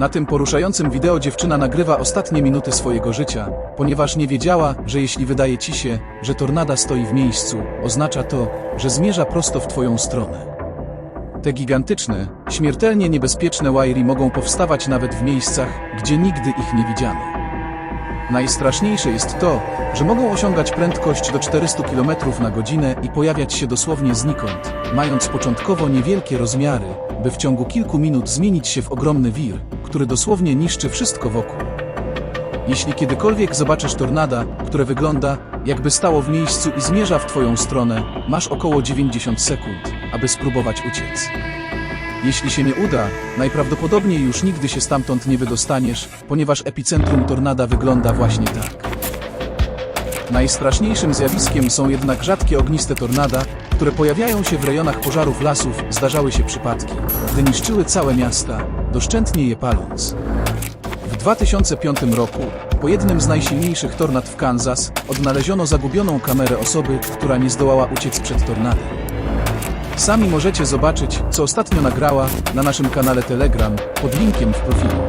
Na tym poruszającym wideo dziewczyna nagrywa ostatnie minuty swojego życia, ponieważ nie wiedziała, że jeśli wydaje ci się, że tornada stoi w miejscu, oznacza to, że zmierza prosto w twoją stronę. Te gigantyczne, śmiertelnie niebezpieczne wairy mogą powstawać nawet w miejscach, gdzie nigdy ich nie widziano. Najstraszniejsze jest to, że mogą osiągać prędkość do 400 km na godzinę i pojawiać się dosłownie znikąd, mając początkowo niewielkie rozmiary, by w ciągu kilku minut zmienić się w ogromny wir, który dosłownie niszczy wszystko wokół. Jeśli kiedykolwiek zobaczysz tornada, które wygląda, jakby stało w miejscu i zmierza w twoją stronę, masz około 90 sekund, aby spróbować uciec. Jeśli się nie uda, najprawdopodobniej już nigdy się stamtąd nie wydostaniesz, ponieważ epicentrum tornada wygląda właśnie tak. Najstraszniejszym zjawiskiem są jednak rzadkie ogniste tornada, które pojawiają się w rejonach pożarów lasów. Zdarzały się przypadki, gdy niszczyły całe miasta, doszczętnie je paląc. W 2005 roku, po jednym z najsilniejszych tornad w Kansas, odnaleziono zagubioną kamerę osoby, która nie zdołała uciec przed tornadem. Sami możecie zobaczyć, co ostatnio nagrała na naszym kanale Telegram pod linkiem w profilu.